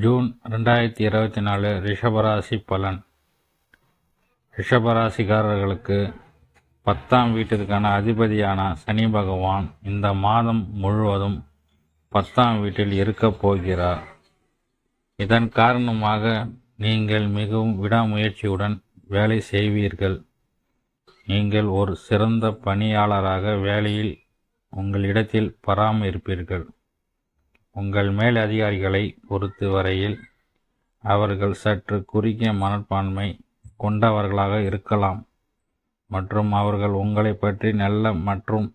June ரெண்டாயிரத்தி இருபத்தி நாலு ரிஷபராசி பலன். ரிஷபராசிக்காரர்களுக்கு பத்தாம் வீட்டிற்கான அதிபதியான சனி பகவான் இந்த மாதம் முழுவதும் பத்தாம் வீட்டில் இருக்கப் போகிறார். இதன் காரணமாக நீங்கள் மிகவும் விடாமுயற்சியுடன் வேலை செய்வீர்கள். நீங்கள் ஒரு சிறந்த பணியாளராக வேலையில் உங்கள் இடத்தில் பராமரிப்பீர்கள். உங்கள் மேல் அதிகாரிகளை பொறுத்த வரையில் அவர்கள் சற்று குறுகிய மனப்பான்மை கொண்டவர்களாக இருக்கலாம். மற்றும் அவர்கள் உங்களை பற்றி நல்ல மற்றும்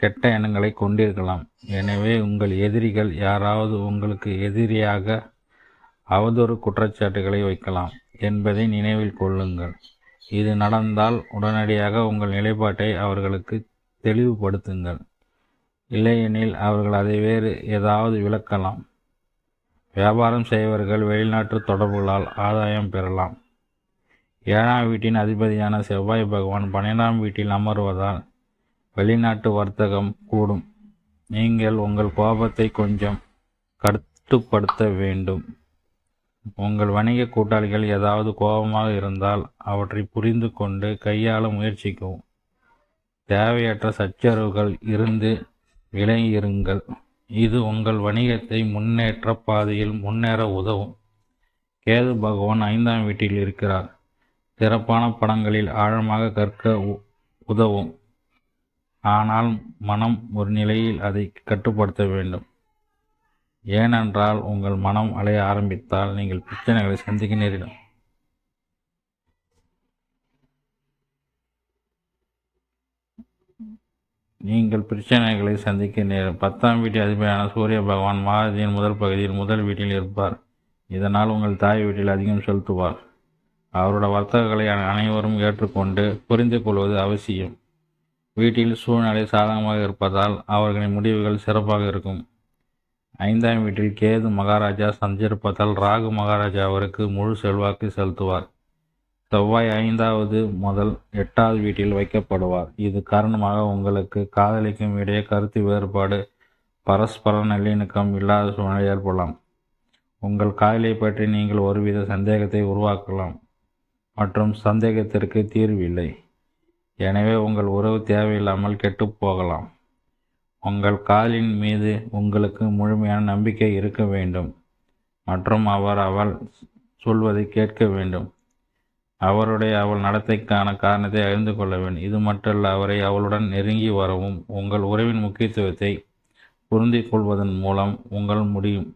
கெட்ட எண்ணங்களை கொண்டிருக்கலாம். எனவே உங்கள் எதிரிகள் யாராவது உங்களுக்கு எதிரியாக அவதூறு குற்றச்சாட்டுகளை வைக்கலாம் என்பதை நினைவில் கொள்ளுங்கள். இது நடந்தால் உடனடியாக உங்கள் நிலைப்பாட்டை அவர்களுக்கு தெளிவுபடுத்துங்கள். இல்லையெனில் அவர்கள் அதை வேறு ஏதாவது விளக்கலாம். வியாபாரம் செய்பவர்கள் வெளிநாட்டு தொடர்புகளால் ஆதாயம் பெறலாம். ஏழாம் வீட்டின் அதிபதியான செவ்வாய் பகவான் பன்னிரெண்டாம் வீட்டில் அமர்வதால் வெளிநாட்டு வர்த்தகம் கூடும். நீங்கள் உங்கள் கோபத்தை கொஞ்சம் கட்டுப்படுத்த வேண்டும். உங்கள் வணிக கூட்டாளிகள் ஏதாவது கோபமாக இருந்தால் அவற்றை புரிந்து கொண்டு கையாள முயற்சிக்கவும். தேவையற்ற சச்சரவுகள் இருந்து விலகியிருங்கள் இது உங்கள் வணிகத்தை முன்னேற்ற பாதையில் முன்னேற உதவும். கேது பகவான் ஐந்தாம் வீட்டில் இருக்கிறார். சிறப்பான படங்களில் ஆழமாக கற்க உ- உதவும். ஆனால் மனம் ஒரு நிலையில் அதை கட்டுப்படுத்த வேண்டும். ஏனென்றால் உங்கள் மனம் அலைய ஆரம்பித்தால் நீங்கள் பிரச்சனைகளை சந்திக்க நேரிடும் நீங்கள் பிரச்சனைகளை சந்திக்க நேரும் பத்தாம் வீட்டு அதிபதியான சூரிய பகவான் மாதத்தின் முதல் பகுதியில் முதல் வீட்டில் இருப்பார். இதனால் உங்கள் தாய் வீட்டில் அதிகம் செலுத்துவார். அவரோட வர்த்தகங்களை அனைவரும் ஏற்றுக்கொண்டு புரிந்து கொள்வது அவசியம். வீட்டில் சூழ்நிலை சாதகமாக இருப்பதால் அவர்களின் முடிவுகள் சிறப்பாக இருக்கும். ஐந்தாம் வீட்டில் கேது மகாராஜா சந்திருப்பதால் ராகு மகாராஜா அவருக்கு முழு செல்வாக்கு செலுத்துவார். செவ்வாய் ஐந்தாவது முதல் எட்டாவது வீட்டில் வைக்கப்படுவார். இது காரணமாக உங்களுக்கு காதலிக்கும் இடையே கருத்து வேறுபாடு பரஸ்பர நல்லிணக்கம் இல்லாத சூழ்நிலை ஏற்படலாம். உங்கள் காதலை பற்றி நீங்கள் ஒருவித சந்தேகத்தை உருவாக்கலாம் மற்றும் சந்தேகத்திற்கு தீர்வு இல்லை. எனவே உங்கள் உறவு தேவையில்லாமல் கெட்டு போகலாம். உங்கள் காதலின் மீது உங்களுக்கு முழுமையான நம்பிக்கை இருக்க வேண்டும் மற்றும் அவர் அவள் சொல்வதை கேட்க வேண்டும். அவருடைய அவள் நடத்தைக்கான காரணத்தை அறிந்து கொள்ள வேண்டும் இது மட்டுமல்ல அவரை அவளுடன் நெருங்கி வரவும் உங்கள் உறவின் முக்கியத்துவத்தை புரிந்து கொள்வதன் மூலம் உங்கள் முடியும்.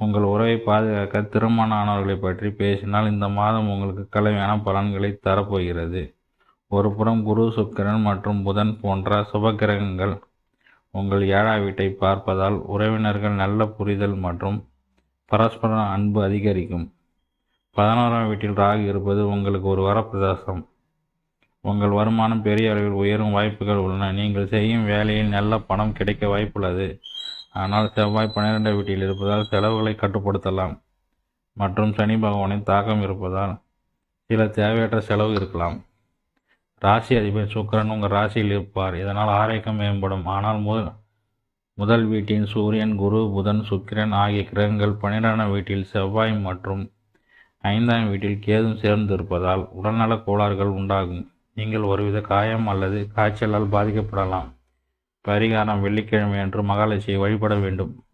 உங்கள் உறவை பாதுகாக்க திருமண ஆனவர்களை பற்றி பேசினால் இந்த மாதம் உங்களுக்கு கலவையான பலன்களை தரப்போகிறது. ஒருபுறம் குரு சுக்கிரன் மற்றும் புதன் போன்ற சுபகிரகங்கள் உங்கள் ஏழா வீட்டை பார்ப்பதால் உறவினர்கள் நல்ல புரிதல் மற்றும் பரஸ்பர அன்பு அதிகரிக்கும். பதினோராம் வீட்டில் ராகு இருப்பது உங்களுக்கு ஒரு வரப்பிரதாசம் உங்கள் வருமானம் பெரிய அளவில் உயரும் வாய்ப்புகள் உள்ளன. நீங்கள் செய்யும் வேலையில் நல்ல பணம் கிடைக்க வாய்ப்புள்ளது. ஆனால் செவ்வாய் பன்னிரெண்டாம் வீட்டில் இருப்பதால் செலவுகளை கட்டுப்படுத்தலாம். மற்றும் சனி பகவானின் தாக்கம் இருப்பதால் சில தேவையற்ற செலவு இருக்கலாம். ராசி அதிபர் சுக்கிரன் உங்கள் ராசியில் இருப்பார். இதனால் ஆரோக்கியம் மேம்படும். ஆனால் முதல் முதல் வீட்டின் சூரியன் குரு புதன் சுக்கிரன் ஆகிய கிரகங்கள் பன்னிரெண்டாம் வீட்டில் செவ்வாய் மற்றும் ஐந்தாம் வீட்டில் கேதும் சேர்ந்திருப்பதால் உடல்நல உடல்நலக் கோளாறுகள் உண்டாகும். நீங்கள் ஒருவித காயம் அல்லது காய்ச்சலால் பாதிக்கப்படலாம். பரிகாரம் வெள்ளிக்கிழமை அன்று மகாலட்சுமியை வழிபட வேண்டும்.